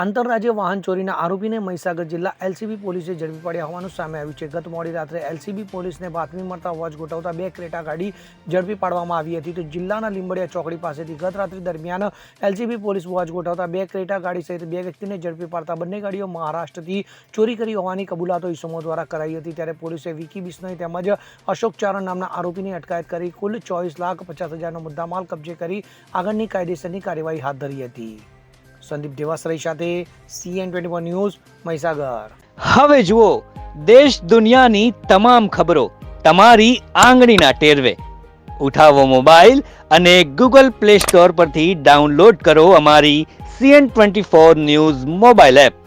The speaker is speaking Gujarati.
આંતરરાજ્ય વાહન ચોરીના આરોપીને મહીસાગર જિલ્લા એલસીબી પોલીસે ઝડપી પડ્યા હોવાનું સામે આવ્યું છે. ગત મોડી રાત્રે એલસીબી પોલીસને બાતમી મળતા વોચ ગોઠવતા બે ક્રેટા ગાડી ઝડપી પાડવામાં આવી હતી. તો જિલ્લાના લીંબડિયા ચોકડી પાસેથી ગત રાત્રિ દરમિયાન એલસીબી પોલીસ વોચ ગોઠવતા બે ક્રેટા ગાડી સહિત બે વ્યક્તિને ઝડપી પાડતા બંને ગાડીઓ મહારાષ્ટ્રથી ચોરી કરી હોવાની કબૂલાતો ઇસમો દ્વારા કરાઈ હતી. ત્યારે પોલીસે વિકી બિશ્નોઈ તેમજ અશોક ચારણ નામના આરોપીની અટકાયત કરી કુલ ચોવીસ લાખ પચાસ હજારનો મુદ્દામાલ કબજે કરી આગળની કાયદેસરની કાર્યવાહી હાથ ધરી હતી. સંદીપ દેવાસરાઈ સાથે સીએન ટ્વેન્ટી ન્યૂઝ મહીસાગર. હવે જુઓ, દેશ દુનિયાની તમામ ખબરો તમારી આંગળીના ટેરવે. ઉઠાવો મોબાઈલ અને ગૂગલ પ્લે સ્ટોર પરથી ડાઉનલોડ કરો અમારી CN twenty four news mobile app